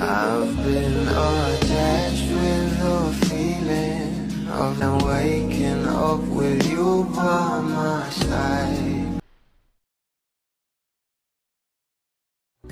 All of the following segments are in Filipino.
I've been attached with the feeling of now waking up with you by my side.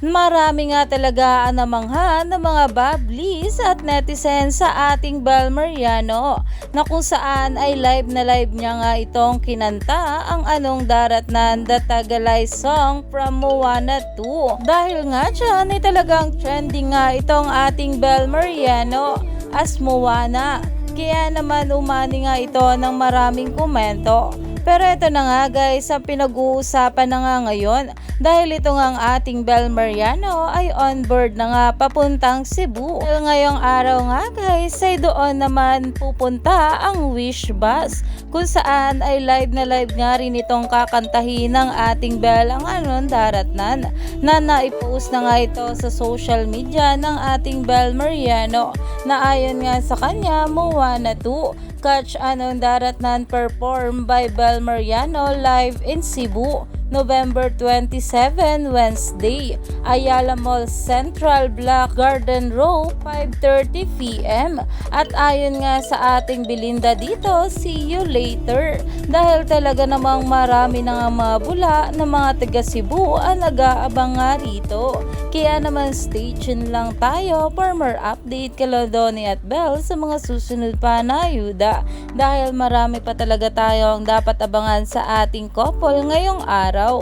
Marami nga talaga ang namangha ng mga bablis at netizens sa ating Bel Mariano na kung saan ay live na live niya nga itong kinanta ang anong daratnan the Tagalay song from Moana 2. Dahil nga dyan ay talagang trending nga itong ating Bel Mariano as Moana. Kaya naman umani nga ito ng maraming komento. Pero ito na nga guys, ang pinag-uusapan na nga ngayon dahil ito nga ang ating Bel Mariano ay on board na nga papuntang Cebu. Dahil ngayong araw nga guys ay doon naman pupunta ang Wish Bus kung saan ay live na live nga rin itong kakantahin ng ating Bel. Ang anon daratnan? Na naipost na nga ito sa social media ng ating Bel Mariano na ayon nga sa kanya Moana 2 Catch Anong Daratnan perform by Bel Mariano live in Cebu, November 27, Wednesday, Ayala Mall Central Block Garden Row, 5.30pm. At ayon nga sa ating Belinda dito, see you later. Dahil talaga namang marami na nga mga bula ng mga taga Cebu ang nag-aabang nga rito. Kaya naman stay tuned lang tayo for more update kala Donnie at Belle sa mga susunod pa na ayuda dahil marami pa talaga tayong dapat abangan sa ating couple ngayong araw. আমরাও